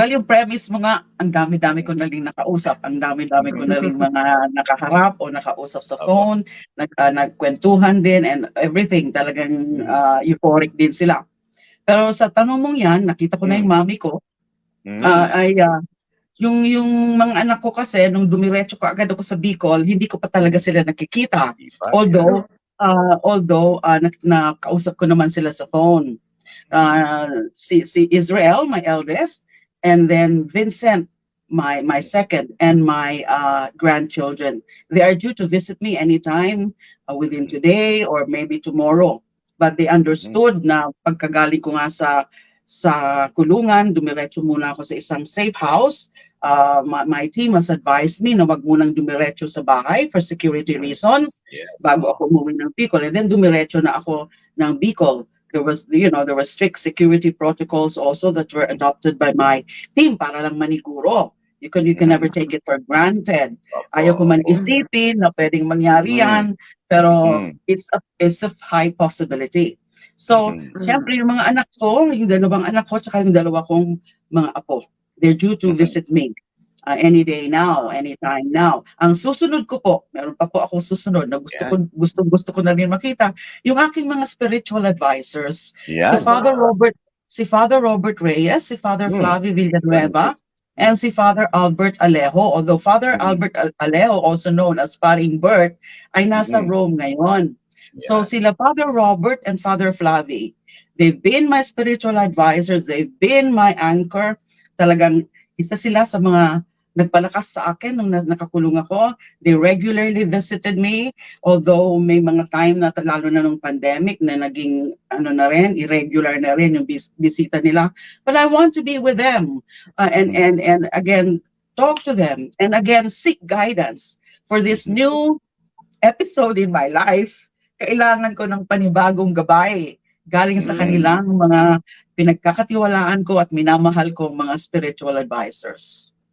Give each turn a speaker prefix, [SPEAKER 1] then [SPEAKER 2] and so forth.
[SPEAKER 1] Well, yung premise mo nga, ang dami-dami ko na rin nakausap, ang dami-dami ko na rin mga nakaharap o nakausap sa phone, nag, ah, nagkwentuhan din and everything. Talagang ah, euphoric din sila. Pero sa tanong mong yan, nakita ko na yung mami ko, ah, ay ah, yung yung mga anak ko kasi nung dumiretso ko agad ako sa Bicol, hindi ko pa talaga sila nakikita. Although uh, although uh, nak- nakausap ko naman sila sa phone. Uh, si si Israel, my eldest, and then Vincent, my my second, and my uh, grandchildren. They are due to visit me anytime uh, within today or maybe tomorrow. But they understood na pagkagaling ko nga sa sa kulungan, dumiretso muna ako sa isang safe house. Uh, my, my team has advised me na wag munang dumiretso sa bahay for security reasons
[SPEAKER 2] Yes.
[SPEAKER 1] bago ako umuwi ng Bicol. And then dumiretso na ako ng Bicol. There was, you know, there were strict security protocols also that were adopted by my team para lang maniguro. You can, you can never take it for granted.
[SPEAKER 2] Opo,
[SPEAKER 1] Ayaw ko man isipin na pwedeng mangyari
[SPEAKER 2] Mm.
[SPEAKER 1] yan, pero
[SPEAKER 2] Mm.
[SPEAKER 1] it's a, it's a high possibility. So,
[SPEAKER 2] Mm.
[SPEAKER 1] Siyempre, yung mga anak ko, yung dalawang anak ko, tsaka yung dalawa kong mga apo, they're due to
[SPEAKER 2] Mhm.
[SPEAKER 1] visit me uh, any day now, anytime now. Ang susunod ko po, meron pa po ako susunod na gusto ko gusto gusto ko na rin makita, yung aking mga spiritual advisors, si
[SPEAKER 2] Yan.
[SPEAKER 1] Father Robert, si Father Robert Reyes, si Father
[SPEAKER 2] Hmm.
[SPEAKER 1] Flavio Villanueva, and si Father Albert Alejo. Although Father
[SPEAKER 2] Mhm.
[SPEAKER 1] Albert Al- Alejo, also known as Paring Bert, ay nasa
[SPEAKER 2] Mhm.
[SPEAKER 1] Rome ngayon. So
[SPEAKER 2] Yan.
[SPEAKER 1] sila Father Robert and Father Flavi, they've been my spiritual advisors, they've been my anchor. Talagang isa sila sa mga nagpalakas sa akin nung na- nakakulong ako. They regularly visited me, although may mga time na lalo na nung pandemic na naging ano na rin, irregular na rin yung bis- bisita nila. But I want to be with them uh, and and and again talk to them and again seek guidance for this new episode in my life kailangan ko ng panibagong gabay galing sa
[SPEAKER 2] Mm.
[SPEAKER 1] kanilang mga pinagkakatiwalaan ko at minamahal kong mga spiritual advisors.